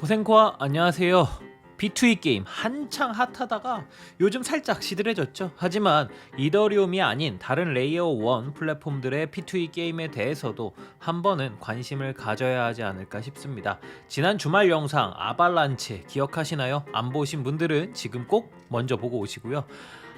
고생코아 안녕하세요. B2E 게임 한창 핫하다가 요즘 살짝 시들해졌죠. 하지만 이더리움이 아닌 다른 레이어 1 플랫폼들의 B2E 게임에 대해서도 한 번은 관심을 가져야 하지 않을까 싶습니다. 지난 주말 영상 아발란체 기억하시나요? 안 보신 분들은 지금 꼭 먼저 보고 오시고요.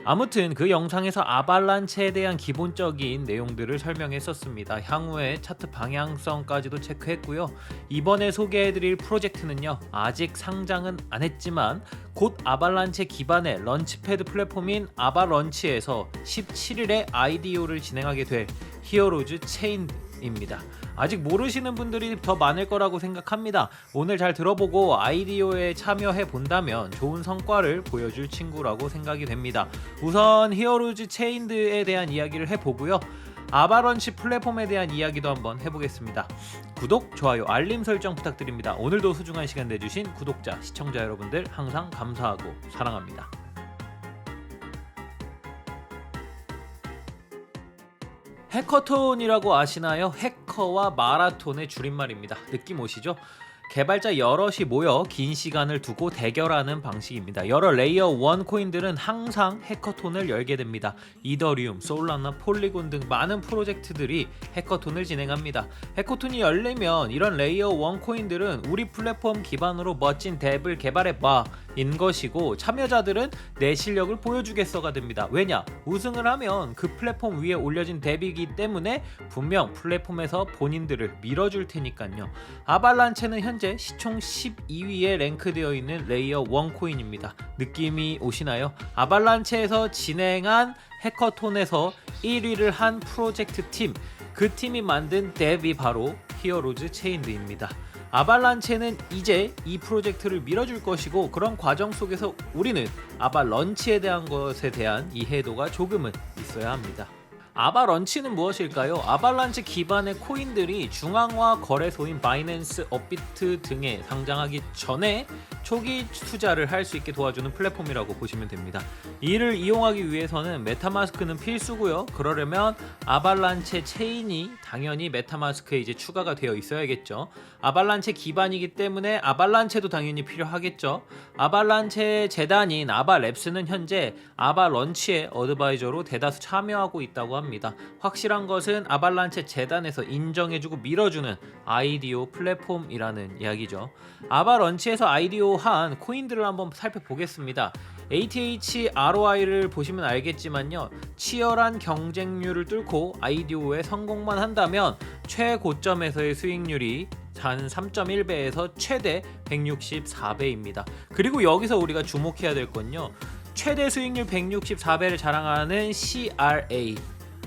아무튼 그 영상에서 아발란체에 대한 기본적인 내용들을 설명했었습니다. 향후에 차트 방향성까지도 체크했고요. 이번에 소개해드릴 프로젝트는요. 아직 상장은 안 했지만 곧 아발란체 기반의 런치패드 플랫폼인 아바런치에서 17일에 IDO를 진행하게 될 히어로즈 체인드입니다. 아직 모르시는 분들이 더 많을 거라고 생각합니다. 오늘 잘 들어보고 IDO에 참여해 본다면 좋은 성과를 보여줄 친구라고 생각이 됩니다. 우선 히어로즈 체인드에 대한 이야기를 해보고요. 아바런치 플랫폼에 대한 이야기도 한번 해보겠습니다. 구독, 좋아요, 알림 설정 부탁드립니다. 오늘도 소중한 시간 내주신 구독자, 시청자 여러분들 항상 감사하고 사랑합니다. 해커톤이라고 아시나요? 해커와 마라톤의 줄임말입니다. 느낌 오시죠? 개발자 여럿이 모여 긴 시간을 두고 대결하는 방식입니다. 여러 레이어 1 코인들은 항상 해커톤을 열게 됩니다. 이더리움, 솔라나, 폴리곤 등 많은 프로젝트들이 해커톤을 진행합니다. 해커톤이 열리면 이런 레이어 1 코인들은 우리 플랫폼 기반으로 멋진 덱을 개발해봐 인 것이고 참여자들은 내 실력을 보여주겠어가 됩니다. 왜냐? 우승을 하면 그 플랫폼 위에 올려진 덱이기 때문에 분명 플랫폼에서 본인들을 밀어줄 테니까요. 아발란체는 현재 시총 12위에 랭크되어 있는 레이어 1 코인입니다. 느낌이 오시나요? 아발란체에서 진행한 해커톤에서 1위를 한 프로젝트 팀, 그 팀이 만든 덱이 바로 히어로즈 체인드입니다. 아발란체는 이제 이 프로젝트를 밀어줄 것이고 그런 과정 속에서 우리는 아발런치에 대한 것에 대한 이해도가 조금은 있어야 합니다. 아바런치는 무엇일까요? 아발란체 기반의 코인들이 중앙화 거래소인 바이낸스, 업비트 등에 상장하기 전에 초기 투자를 할 수 있게 도와주는 플랫폼이라고 보시면 됩니다. 이를 이용하기 위해서는 메타마스크는 필수고요. 그러려면 아발란체 체인이 당연히 메타마스크에 이제 추가가 되어 있어야겠죠. 아발란체 기반이기 때문에 아발란체도 당연히 필요하겠죠. 아발란체 재단인 아바랩스는 현재 아바런치의 어드바이저로 대다수 참여하고 있다고 합니다. 확실한 것은 아발란체 재단에서 인정해주고 밀어주는 아이디오 플랫폼이라는 이야기죠. 아바런치에서 아이디오한 코인들을 한번 살펴보겠습니다. ATH ROI를 보시면 알겠지만요. 치열한 경쟁률을 뚫고 아이디오에 성공만 한다면 최고점에서의 수익률이 한 3.1배에서 최대 164배입니다. 그리고 여기서 우리가 주목해야 될 건요. 최대 수익률 164배를 자랑하는 CRA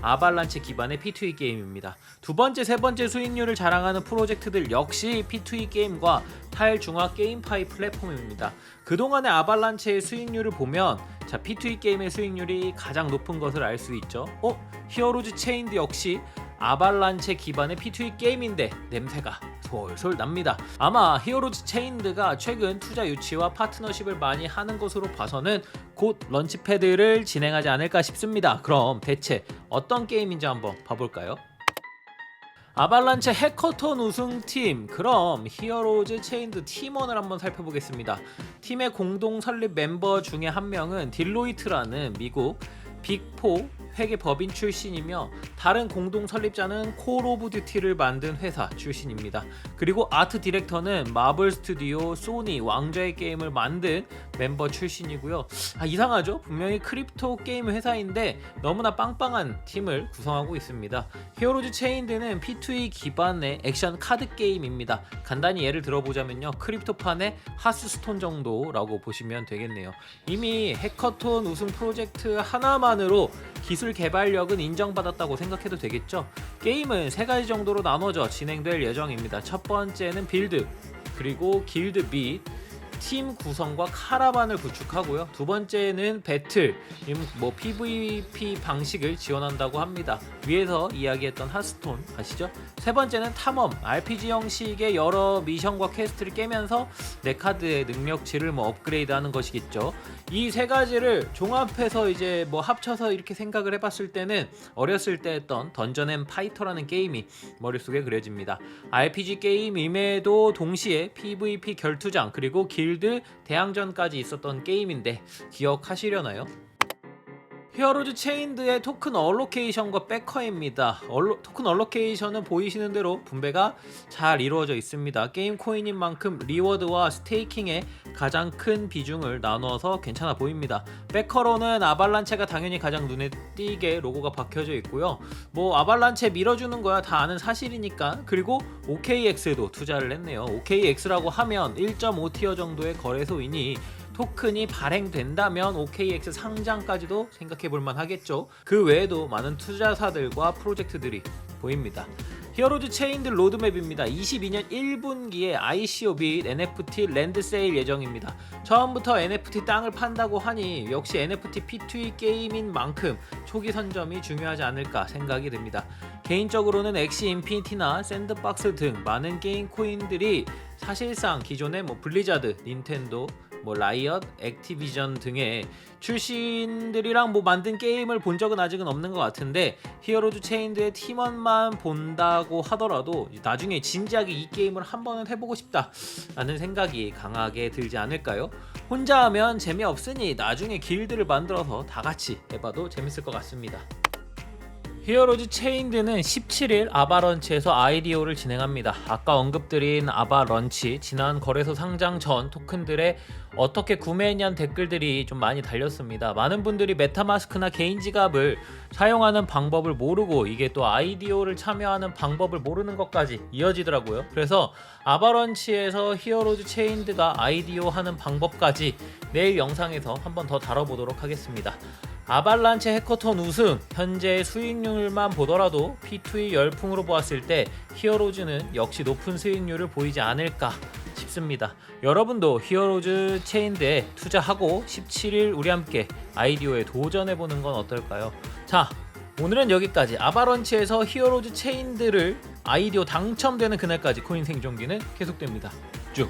아발란체 기반의 P2E 게임입니다. 두 번째, 세 번째 수익률을 자랑하는 프로젝트들 역시 P2E 게임과 탈중화 게임파이 플랫폼입니다. 그동안의 아발란체의 수익률을 보면 자 P2E 게임의 수익률이 가장 높은 것을 알 수 있죠. 어? 히어로즈 체인드 역시 아발란체 기반의 P2E 게임인데 냄새가 솔솔 납니다. 아마 히어로즈 체인드가 최근 투자 유치와 파트너십을 많이 하는 것으로 봐서는 곧 런치패드를 진행하지 않을까 싶습니다. 그럼 대체 어떤 게임인지 한번 봐볼까요? 아발란체 해커톤 우승팀 그럼 히어로즈 체인드 팀원을 한번 살펴보겠습니다. 팀의 공동 설립 멤버 중에 한 명은 딜로이트라는 미국 빅4 회계 법인 출신이며 다른 공동 설립자는 콜 오브 듀티를 만든 회사 출신입니다. 그리고 아트 디렉터는 마블 스튜디오, 소니, 왕좌의 게임을 만든 멤버 출신이고요. 아 이상하죠? 분명히 크립토 게임 회사인데 너무나 빵빵한 팀을 구성하고 있습니다. 히어로즈 체인드는 P2E 기반의 액션 카드 게임입니다. 간단히 예를 들어보자면요. 크립토판의 하스스톤 정도라고 보시면 되겠네요. 이미 해커톤 우승 프로젝트 하나만으로 기술 개발력은 인정받았다고 생각해도 되겠죠. 게임은 세 가지 정도로 나눠져 진행될 예정입니다. 첫 번째는 빌드, 그리고 길드 빗, 팀 구성과 카라반을 구축하고요. 두 번째는 배틀, 임- 뭐 PVP 방식을 지원한다고 합니다. 위에서 이야기했던 하스톤 아시죠? 세 번째는 탐험, RPG 형식의 여러 미션과 퀘스트를 깨면서 내 카드의 능력치를 뭐 업그레이드하는 것이겠죠. 이 세 가지를 종합해서 이제 뭐 합쳐서 이렇게 생각을 해봤을 때는 어렸을 때 했던 던전 앤 파이터라는 게임이 머릿속에 그려집니다. RPG 게임임에도 동시에 PVP 결투장 그리고 길드 대항전까지 있었던 게임인데 기억하시려나요? 히어로즈 체인드의 토큰 얼로케이션과 백커입니다. 얼로, 토큰 얼로케이션은 보이시는 대로 분배가 잘 이루어져 있습니다. 게임 코인인 만큼 리워드와 스테이킹에 가장 큰 비중을 나누어서 괜찮아 보입니다. 백커로는 아발란체가 당연히 가장 눈에 띄게 로고가 박혀져 있고요. 뭐 아발란체 밀어주는 거야 다 아는 사실이니까. 그리고 OKX에도 투자를 했네요. OKX라고 하면 1.5티어 정도의 거래소이니 토큰이 발행된다면 OKX 상장까지도 생각해 볼 만 하겠죠. 그 외에도 많은 투자사들과 프로젝트들이 보입니다. 히어로즈 체인드 로드맵입니다. 22년 1분기에 ICO 및 NFT 랜드 세일 예정입니다. 처음부터 NFT 땅을 판다고 하니 역시 NFT P2E 게임인 만큼 초기 선점이 중요하지 않을까 생각이 듭니다. 개인적으로는 엑시 인피니티나 샌드박스 등 많은 게임 코인들이 사실상 기존의 뭐 블리자드, 닌텐도, 뭐 라이엇, 액티비전 등의 출신들이랑 뭐 만든 게임을 본 적은 아직은 없는 것 같은데 히어로즈 체인드의 팀원만 본다고 하더라도 나중에 진지하게 이 게임을 한 번은 해보고 싶다라는 생각이 강하게 들지 않을까요? 혼자 하면 재미없으니 나중에 길드를 만들어서 다 같이 해봐도 재밌을 것 같습니다. 히어로즈 체인드는 17일 아바런치에서 아이디오를 진행합니다. 아까 언급드린 아바런치 지난 거래소 상장 전 토큰들의 어떻게 구매했냐는 댓글들이 좀 많이 달렸습니다. 많은 분들이 메타마스크나 개인 지갑을 사용하는 방법을 모르고 이게 또 아이디오를 참여하는 방법을 모르는 것까지 이어지더라고요. 그래서 아바런치에서 히어로즈 체인드가 아이디오 하는 방법까지 내일 영상에서 한번 더 다뤄보도록 하겠습니다. 아발란체 해커톤 우승 현재 수익률만 보더라도 P2E 열풍으로 보았을 때 히어로즈는 역시 높은 수익률을 보이지 않을까 싶습니다. 여러분도 히어로즈 체인드에 투자하고 17일 우리 함께 아이디오에 도전해 보는 건 어떨까요? 자, 오늘은 여기까지 아바런치에서 히어로즈 체인드를 아이디오 당첨되는 그날까지 코인 생존기는 계속됩니다. 쭉.